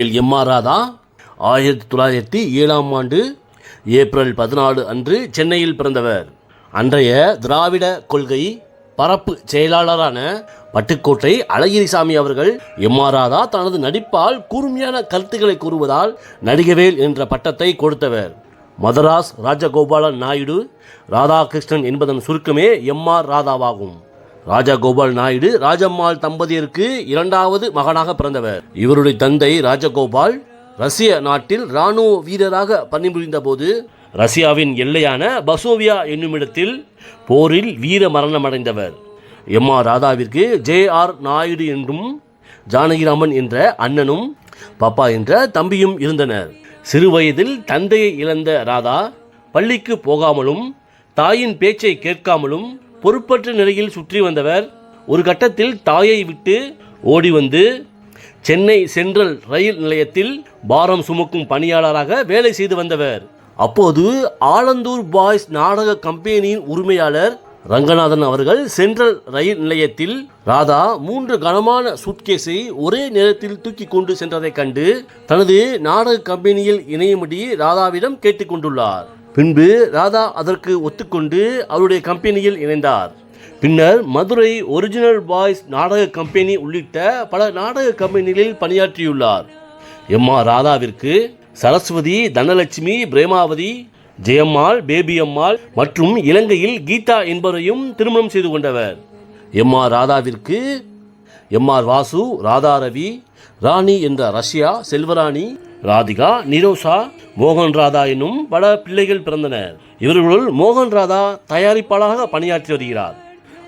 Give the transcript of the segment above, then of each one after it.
M R Radha ஆயிரத்தி தொள்ளாயிரத்தி ஏழாம் ஆண்டு ஏப்ரல் பதினாலு அன்று சென்னையில் பிறந்தவர். அன்றைய திராவிட கொள்கை பரப்பு செயலாளரான பட்டுக்கோட்டை அழகிரிசாமி அவர்கள் எம் ஆர் ராதா தனது நடிப்பால் கூர்மையான கருத்துக்களை கூறுவதால் நடிகவேல் என்ற பட்டத்தை கொடுத்தவர். மதராஸ் ராஜகோபாலன் நாயுடு ராதாகிருஷ்ணன் என்பதன் சுருக்கமே எம் ஆர் ராதாவாகும் ராஜகோபால் நாயுடு ராஜம்மாள் தம்பதியருக்கு இரண்டாவது மகனாக பிறந்தவர். இவருடைய தந்தை ராஜகோபால் ரஷ்ய நாட்டில் இராணுவ வீரராக பணிபுரிந்த போது ரஷ்யாவின் எல்லையான பசோவியா என்னுமிடத்தில் போரில் வீர மரணமடைந்தவர். எம் ஆர் ராதாவிற்கு ஜே ஆர் நாயுடு என்றும் ஜானகிராமன் என்ற அண்ணனும் பாப்பா என்ற தம்பியும் இருந்தனர். சிறுவயதில் தந்தையை இழந்த ராதா பள்ளிக்கு போகாமலும் தாயின் பேச்சை கேட்காமலும் பொறுப்பற்ற நிலையில் சுற்றி வந்தவர் ஒரு கட்டத்தில் தாயை விட்டு ஓடி வந்து சென்னை சென்ட்ரல் ரயில் நிலையத்தில் பாரம் சுமக்கும் பணியாளராக வேலை செய்து வந்தவர். அப்போது ஆலந்தூர் பாய்ஸ் நாடக கம்பெனியின் உரிமையாளர் ரங்கநாதன் அவர்கள் சென்ட்ரல் ரயில் நிலையத்தில் ராதா மூன்று கனமான சூட்கேஸை ஒரே நேரத்தில் தூக்கி கொண்டு சென்றதைக் கண்டு தனது நாடக கம்பெனியில் இணையும்படி ராதாவிடம் கேட்டுக்கொண்டுள்ளார் பின்பு ராதா அதற்கு ஒத்துக்கொண்டு அவருடைய கம்பெனியில் இணைந்தார். பின்னர் மதுரை ஒரிஜினல் பாய்ஸ் நாடக கம்பெனி உள்ளிட்ட பல நாடக கம்பெனிகளில் பணியாற்றியுள்ளார். எம் ஆர் ராதாவிற்கு சரஸ்வதி தனலட்சுமி பிரேமாவதி ஜெயம்மாள் பேபி அம்மாள் மற்றும் இலங்கையில் கீதா என்பவரையும் திருமணம் செய்து கொண்டவர். எம் ஆர் ராதாவிற்கு எம் ஆர் வாசு ராதாரவி ராணி என்ற ரஷ்யா செல்வராணி ராதிகா நிரோஷா மோகன் ராதா என்னும் பல பிள்ளைகள் பிறந்தனர். இவர்களுள் மோகன் ராதா தயாரிப்பாளராக பணியாற்றி வருகிறார்.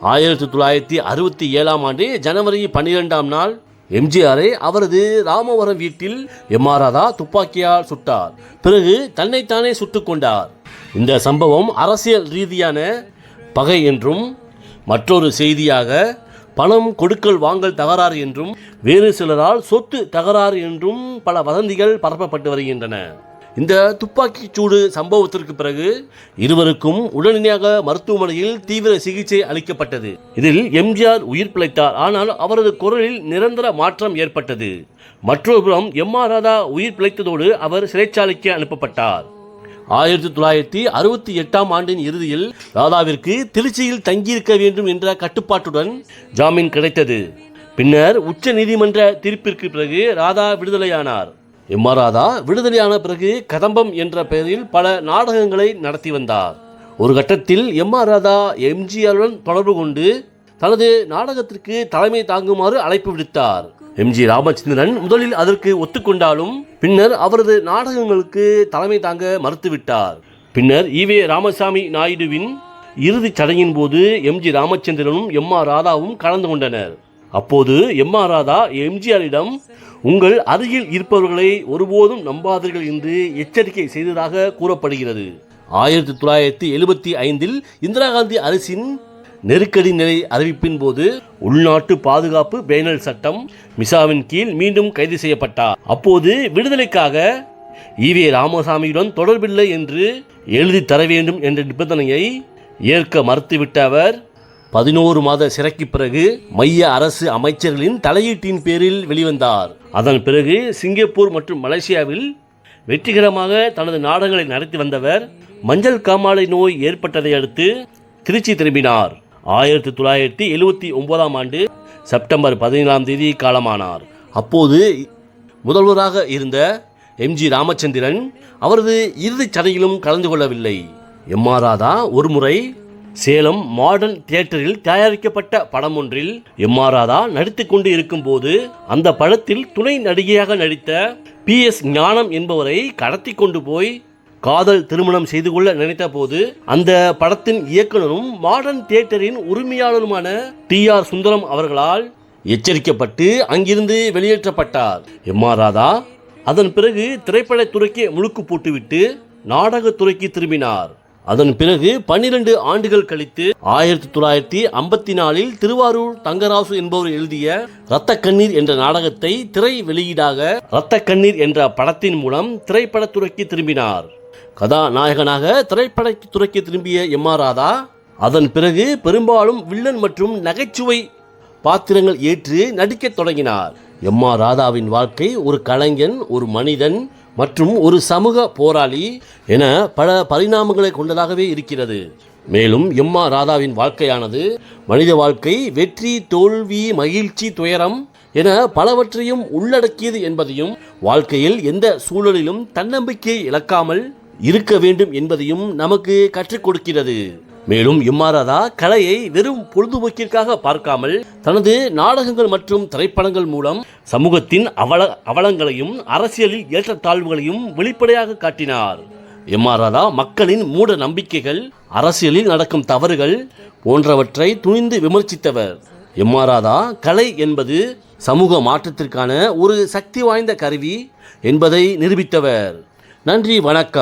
ஆயிரத்தி தொள்ளாயிரத்தி அறுபத்தி ஏழாம் ஆண்டு ஜனவரி பன்னிரெண்டாம் நாள் எம்ஜிஆரை அவரது ராமவரம் வீட்டில் எம் ஆர் ராதா துப்பாக்கியால் சுட்டார். பிறகு தன்னைத்தானே சுட்டுக் கொண்டார். இந்த சம்பவம் அரசியல் ரீதியான பகை என்றும் மற்றொரு செய்தியாக பணம் கொடுக்கல் வாங்கல் தகராறு என்றும் வேறு சிலரால் சொத்து தகராறு என்றும் பல வதந்திகள் பரப்பப்பட்டு வருகின்றன. இந்த துப்பாக்கிச் சூடு சம்பவத்திற்கு பிறகு இருவருக்கும் உடனடியாக மருத்துவமனையில் தீவிர சிகிச்சை அளிக்கப்பட்டது. இதில் எம்ஜிஆர் உயிர் பிழைத்தார். ஆனால் அவரது குரலில் நிரந்தர மாற்றம் ஏற்பட்டது. மற்றொரு புறம் எம் ஆர் ராதா உயிர் பிழைத்ததோடு அவர் சிறைச்சாலைக்கு அனுப்பப்பட்டார். ஆயிரத்தி தொள்ளாயிரத்தி அறுபத்தி எட்டாம் ஆண்டின் இறுதியில் ராதாவிற்கு திருச்சியில் தங்கியிருக்க வேண்டும் என்ற கட்டுப்பாட்டுடன் ஜாமீன் கிடைத்தது. பின்னர் உச்ச நீதிமன்ற தீர்ப்பிற்கு பிறகு ராதா விடுதலையானார். எம் ஆர் ராதா விடுதலையான பிறகு கதம்பம் என்ற பெயரில் பல நாடகங்களை நடத்தி வந்தார். ஒரு கட்டத்தில் எம் ஆர் ராதா எம்ஜிஆருடன் தொடர்பு கொண்டு தனது நாடகத்திற்கு தலைமை தாங்குமாறு அழைப்பு விடுத்தார். எம்ஜி ராமச்சந்திரன் முதலில் அதற்கு ஒத்துக்கொண்டாலும் பின்னர் அவரது நாடகங்களுக்கு தலைமை தாங்க மறுத்துவிட்டார். பின்னர் ஈவே ராமசாமி நாயுடுவின் இறுதிச் சடங்கின் போது எம்ஜி ராமச்சந்திரனும் எம் ஆர் ராதாவும் கலந்து கொண்டனர். அப்போது எம் ஆர் ராதா எம்ஜிஆரிடம் உங்கள் அருகில் இருப்பவர்களை ஒருபோதும் நம்பாதீர்கள் என்று எச்சரிக்கை செய்ததாக கூறப்படுகிறது. ஆயிரத்தி தொள்ளாயிரத்தி எழுபத்தி ஐந்தில் இந்திரா காந்தி அரசின் நெருக்கடி நிலை அறிவிப்பின் போது உள்நாட்டு பாதுகாப்பு பேனல் சட்டம் மிசாவின் கீழ் மீண்டும் கைது செய்யப்பட்டார். அப்போது விடுதலைக்காக ஈவே ராமசாமியுடன் தொடர்பில்லை என்று எழுதி தர வேண்டும் என்ற நிபந்தனையை ஏற்க மறுத்துவிட்ட அவர் பதினோரு மாத சிறைக்கு பிறகு மைய அரசு அமைச்சர்களின் தலையீட்டின் பேரில் வெளிவந்தார். அதன் பிறகு சிங்கப்பூர் மற்றும் மலேசியாவில் வெற்றிகரமாக தனது நாடகங்களை நடத்தி வந்தவர் மஞ்சள் காமாலை நோய் ஏற்பட்டதை அடுத்து திருச்சி திரும்பினார். ஆயிரத்தி தொள்ளாயிரத்தி எழுவத்தி ஒன்பதாம் ஆண்டு செப்டம்பர் பதினேழாம் தேதி காலமானார். அப்போது முதல்வராக இருந்த எம்ஜி ராமச்சந்திரன் அவரது இறுதிச் சடங்கிலும் கலந்து கொள்ளவில்லை. எம் ஆர் ராதா ஒருமுறை சேலம் மாடர்ன் தியேட்டரில் தயாரிக்கப்பட்ட படம் ஒன்றில் எம் ஆர் ராதா நடித்து கொண்டு இருக்கும்போது அந்த படத்தில் துணை நடிகையாக நடித்த பி எஸ் ஞானம் என்பவரை கடத்தி கொண்டு போய் காதல் திருமணம் செய்து கொள்ள நினைத்த போது அந்த படத்தின் இயக்குனரும் மாடர்ன் தியேட்டரின் உரிமையாளருமான டி ஆர் சுந்தரம் அவர்களால் எச்சரிக்கப்பட்டு அங்கிருந்து வெளியேற்றப்பட்டார். எம் ஆர் ராதா அதன் பிறகு திரைப்படத்துறைக்கு முழுக்கு போட்டுவிட்டு நாடகத்துறைக்கு திரும்பினார். அதன் பிறகு பன்னிரண்டு ஆண்டுகள் கழித்து ஆயிரத்தி தொள்ளாயிரத்தி ஐம்பத்தி நாலில் திருவாரூர் தங்கராசு என்பவர் எழுதிய இரத்த கண்ணீர் என்ற நாடகத்தை திரை வெளியீடாக இரத்த கண்ணீர் என்ற படத்தின் மூலம் திரைப்படத்துறைக்கு திரும்பினார். கதாநாயகனாக திரைப்படத்துறைக்கு திரும்பிய எம் ஆர் ராதா அதன் பிறகு பெரும்பாலும் வில்லன் மற்றும் நகைச்சுவை பாத்திரங்கள் ஏற்று நடிக்கத் தொடங்கினார். எம் ஆர் ராதாவின் வாழ்க்கை ஒரு கலைஞன் ஒரு மனிதன் மற்றும் ஒரு சமூக போராளி என பல பரிணாமங்களை கொண்டதாகவே இருக்கிறது. மேலும் எம் ஆர் ராதாவின் வாழ்க்கையானது மனித வாழ்க்கை வெற்றி தோல்வி மகிழ்ச்சி துயரம் என பலவற்றையும் உள்ளடக்கியது என்பதையும் வாழ்க்கையில் எந்த சூழலிலும் தன்னம்பிக்கையை இழக்காமல் இருக்க வேண்டும் என்பதையும் நமக்கு கற்றுக் கொடுக்கிறது. மேலும் இம்மாராதா கலையை வெறும் பொழுதுபோக்கிற்காக பார்க்காமல் தனது நாடகங்கள் மற்றும் திரைப்படங்கள் மூலம் சமூகத்தின் அவல அவலங்களையும் அரசியலில் ஏற்றத்தாழ்வுகளையும் வெளிப்படையாக காட்டினார். எம்ஆராதா மக்களின் மூட நம்பிக்கைகள் அரசியலில் நடக்கும் தவறுகள் போன்றவற்றை துணிந்து விமர்சித்தவர். எம்ஆராதா கலை என்பது சமூக மாற்றத்திற்கான ஒரு சக்தி வாய்ந்த கருவி என்பதை நிரூபித்தவர். நன்றி வணக்கம்.